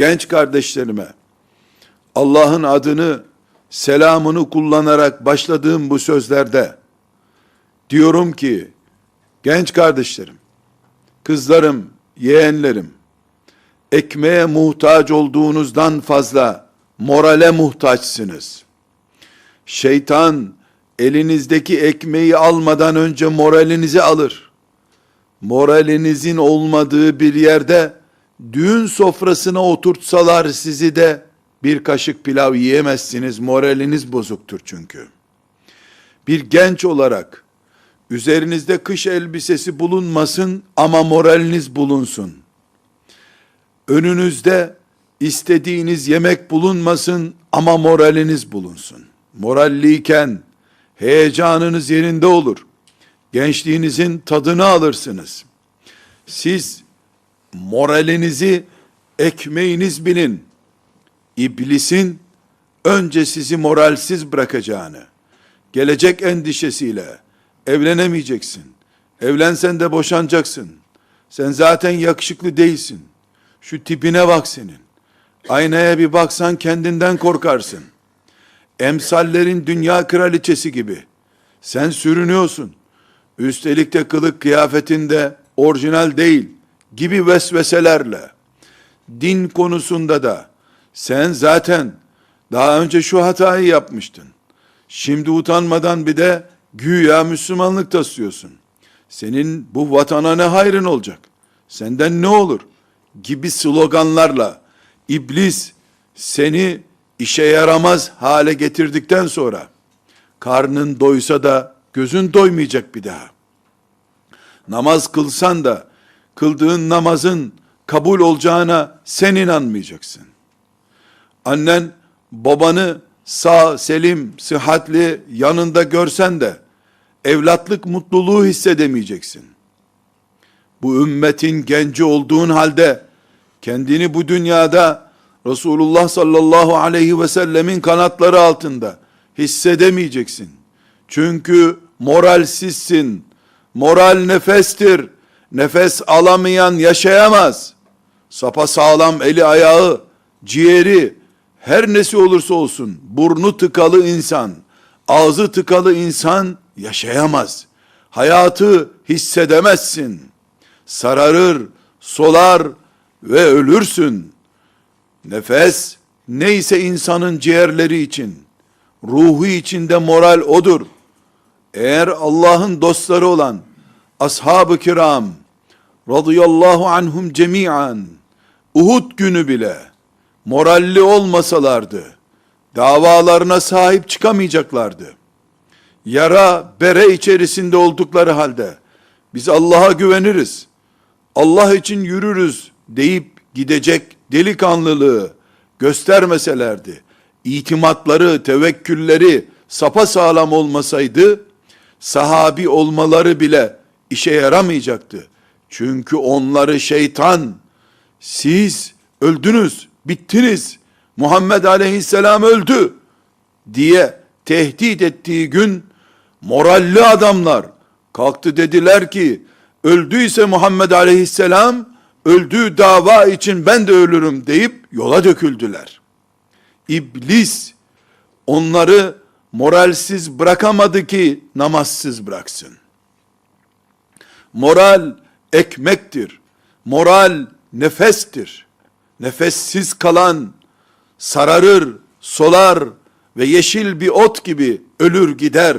genç kardeşlerime Allah'ın adını, selamını kullanarak başladığım bu sözlerde diyorum ki genç kardeşlerim, kızlarım, yeğenlerim ekmeğe muhtaç olduğunuzdan fazla morale muhtaçsınız. Şeytan elinizdeki ekmeği almadan önce moralinizi alır. Moralinizin olmadığı bir yerde düğün sofrasına oturtsalar sizi de bir kaşık pilav yiyemezsiniz. Moraliniz bozuktur çünkü. Bir genç olarak üzerinizde kış elbisesi bulunmasın ama moraliniz bulunsun. Önünüzde istediğiniz yemek bulunmasın ama moraliniz bulunsun. Moralliyken heyecanınız yerinde olur. Gençliğinizin tadını alırsınız. Siz moralinizi ekmeğiniz bilin. İblisin önce sizi moralsiz bırakacağını, gelecek endişesiyle evlenemeyeceksin. Evlensen de boşanacaksın. Sen zaten yakışıklı değilsin. Şu tipine bak senin. Aynaya bir baksan kendinden korkarsın. Emsallerin dünya kraliçesi gibi. Sen sürünüyorsun. Üstelik de kılık kıyafetinde orijinal değil gibi vesveselerle. Din konusunda da sen zaten daha önce şu hatayı yapmıştın. Şimdi utanmadan bir de güya Müslümanlık taslıyorsun. Senin bu vatana ne hayrın olacak? Senden ne olur? Gibi sloganlarla iblis seni işe yaramaz hale getirdikten sonra karnın doysa da gözün doymayacak bir daha. Namaz kılsan da kıldığın namazın kabul olacağına sen inanmayacaksın. Annen babanı sağ, selim, sıhhatli yanında görsen de evlatlık mutluluğu hissedemeyeceksin. Bu ümmetin genci olduğun halde kendini bu dünyada Resulullah sallallahu aleyhi ve sellemin kanatları altında hissedemeyeceksin. Çünkü moralsizsin. Moral nefestir. Nefes alamayan yaşayamaz. Sapa sağlam eli ayağı, ciğeri, her nesi olursa olsun burnu tıkalı insan, ağzı tıkalı insan yaşayamaz. Hayatı hissedemezsin. Sararır, solar ve ölürsün. Nefes neyse insanın ciğerleri için, ruhu içinde moral odur. Eğer Allah'ın dostları olan ashab-ı kiram radıyallahu anhum cemiyan Uhud günü bile moralli olmasalardı davalarına sahip çıkamayacaklardı. Yara bere içerisinde oldukları halde biz Allah'a güveniriz. Allah için yürürüz deyip gidecek delikanlılığı göstermeselerdi, itimatları, tevekkülleri sapa sağlam olmasaydı, sahabi olmaları bile işe yaramayacaktı. Çünkü onları şeytan, siz öldünüz, bittiniz, Muhammed aleyhisselam öldü diye tehdit ettiği gün, moralli adamlar kalktı dediler ki, öldüyse Muhammed aleyhisselam, öldüğü dava için ben de ölürüm deyip yola döküldüler. İblis onları moralsiz bırakamadı ki namazsız bıraksın. Moral ekmektir. Moral nefestir. Nefessiz kalan sararır, solar ve yeşil bir ot gibi ölür gider.